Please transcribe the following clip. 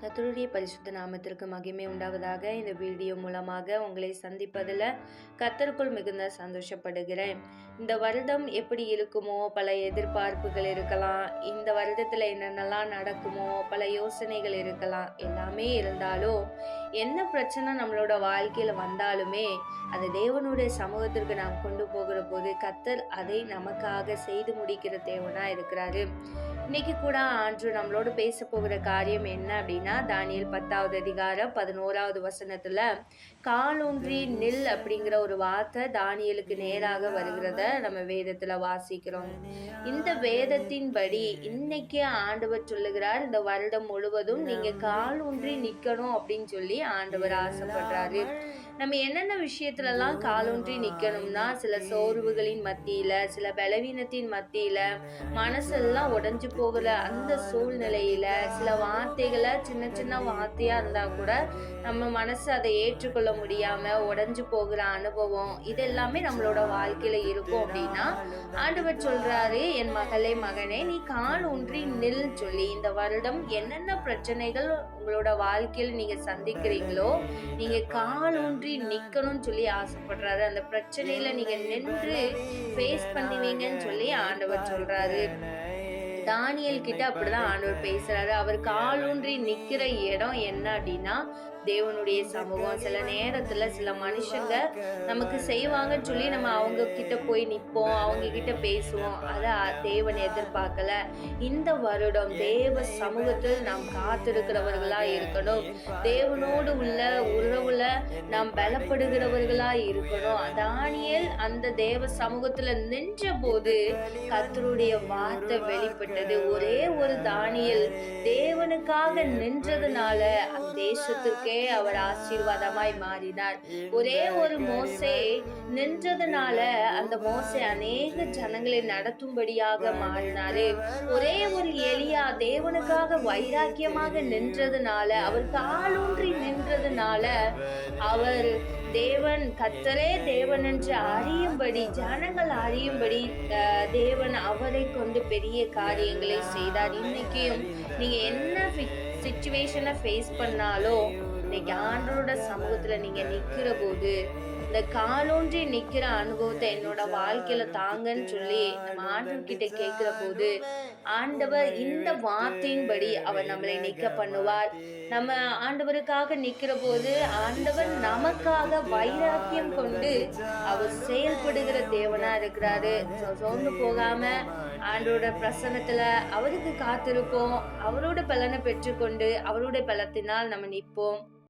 கத்தருடைய பரிசுத்த நாமத்திற்கு மகிமை உண்டாவதாக இந்த வீடியோ மூலமாக உங்களை சந்திப்பதில் கத்தருக்குள் மிகுந்த சந்தோஷப்படுகிறேன். இந்த வருடம் எப்படி இருக்குமோ பல எதிர்பார்ப்புகள் இருக்கலாம். இந்த வருடத்தில் என்னென்னலாம் நடக்குமோ பல யோசனைகள் இருக்கலாம். எல்லாமே இருந்தாலும் என்ன பிரச்சனை நம்மளோட வாழ்க்கையில் வந்தாலுமே அது தேவனுடைய சமூகத்திற்கு நாம் கொண்டு போகிற போது கத்தர் அதை நமக்காக செய்து முடிக்கிற தேவனாக இருக்கிறாரு. இன்னைக்கு கூட ஆண்டு நம்மளோட பேச போகிற காரியம் என்ன அப்படின்னா தானியல் பத்தாவது அதிகாரம் பதினோராவது வசனத்தில் காலூன்றி நில் அப்படிங்கிற ஒரு வார்த்தை தானியலுக்கு நேராக வருகிறத நம்ம வேதத்தில் வாசிக்கிறோம். இந்த வேதத்தின்படி இன்னைக்கே ஆண்டவர் சொல்லுகிறார் இந்த வருடம் முழுவதும் நீங்கள் காலூன்றி நிற்கணும் அப்படின்னு சொல்லி ஆண்டவர் ஆசைப்படுறாரு. நம்ம என்னென்ன விஷயத்துலலாம் காலூன்றி நிற்கணும்னா சில சோர்வுகளின் மத்தியில் சில பலவீனத்தின் மத்தியில் மனசெல்லாம் உடஞ்சி போகிற அந்த சூழ்நிலையில் சில வார்த்தைகளை சின்ன சின்ன வார்த்தையாக இருந்தால் கூட நம்ம மனசு அதை ஏற்றுக்கொள்ள முடியாமல் உடஞ்சி போகிற அனுபவம் இது எல்லாமே நம்மளோட வாழ்க்கையில் இருக்கும் அப்படின்னா ஆண்டவர் சொல்கிறாரு என் மகளே மகனே நீ கால் ஊன்றி நில் சொல்லி இந்த வருடம் என்னென்ன பிரச்சனைகள் உங்களோட வாழ்க்கையில் நீங்கள் நினைக்கிறீங்களோ நீங்கள் காலூன்றி நிற்கணும்னு சொல்லி ஆசைப்படுறாரு. அந்த பிரச்சனையில நீங்க நின்று ஃபேஸ் பண்ணுவீங்கன்னு சொல்லி ஆண்டவர் சொல்றாரு. தானியல் கிட்ட அப்படிதான் ஆண்டவர் பேசுறாரு. அவர் காலூன்றி நிக்கிற இடம் என்ன அப்படின்னா தேவனுடைய சமூகம். சில நேரத்துல சில மனுஷங்க நமக்கு செய்வாங்கன்னு சொல்லி நம்ம அவங்க கிட்ட போய் நிற்போம் அவங்க கிட்ட பேசுவோம். அதை தேவன் எதிர்பார்க்கல. இந்த வருடம் தேவ சமூகத்தில் நாம் காத்திருக்கிறவர்களா இருக்கணும். தேவனோடு உள்ள உறவுல நாம் பலப்படுகிறவர்களா இருக்கணும். தானியல் அந்த தேவ சமூகத்துல நின்ற போது கத்தருடைய வார்த்தை வெளிப்பட்டது. ஒரே ஒரு தானியல் தேவனுக்காக நின்றதுனால அந்த தேசத்திற்கே அவர் ஆசீர்வாதமாய் மாறினார். ஒரே ஒரு மோசே நின்றதுனால அந்த மோசே அநேக ஜனங்களை நடத்தும்படியாக மாறினாரு. ஒரே ஒரு எலியா தேவனுக்காக வைராக்கியமாக நின்றதுனால அவர் காலூன்றி நின்றதுனால அவர் தேவன் கத்தரே தேவன் என்று அறியும்படி ஜனங்கள் அறியும்படி தேவன் அவரை கொண்டு பெரிய காரியங்களை செய்தார். இன்னைக்கும் நீங்க என்ன சுச்சுவேஷனை ஃபேஸ் பண்ணாலும் இன்னைக்கு ஆண்டோட சமூகத்துல நீங்க நிக்கிற போது இந்த காலோன்றி நிக்கிற அனுபவத்தை என்னோட வாழ்க்கையில தாங்கன்னு சொல்லி நம்ம ஆண்டவர் கிட்ட கேட்கிற போது ஆண்டவர் இந்த வார்த்தையின்படி அவர் நம்மளை நிக்க பண்ணுவார். நம்ம ஆண்டவருக்காக நிக்கிற போது ஆண்டவர் நமக்காக வைராக்கியம் கொண்டு அவர் செயல்படுகிற தேவனா இருக்கிறாரு. சோர்ந்து போகாம ஆண்டோட பிரசனத்துல அவருக்கு காத்திருப்போம். அவரோட பலனை பெற்றுக்கொண்டு அவருடைய பலத்தினால் நம்ம நிற்போம்.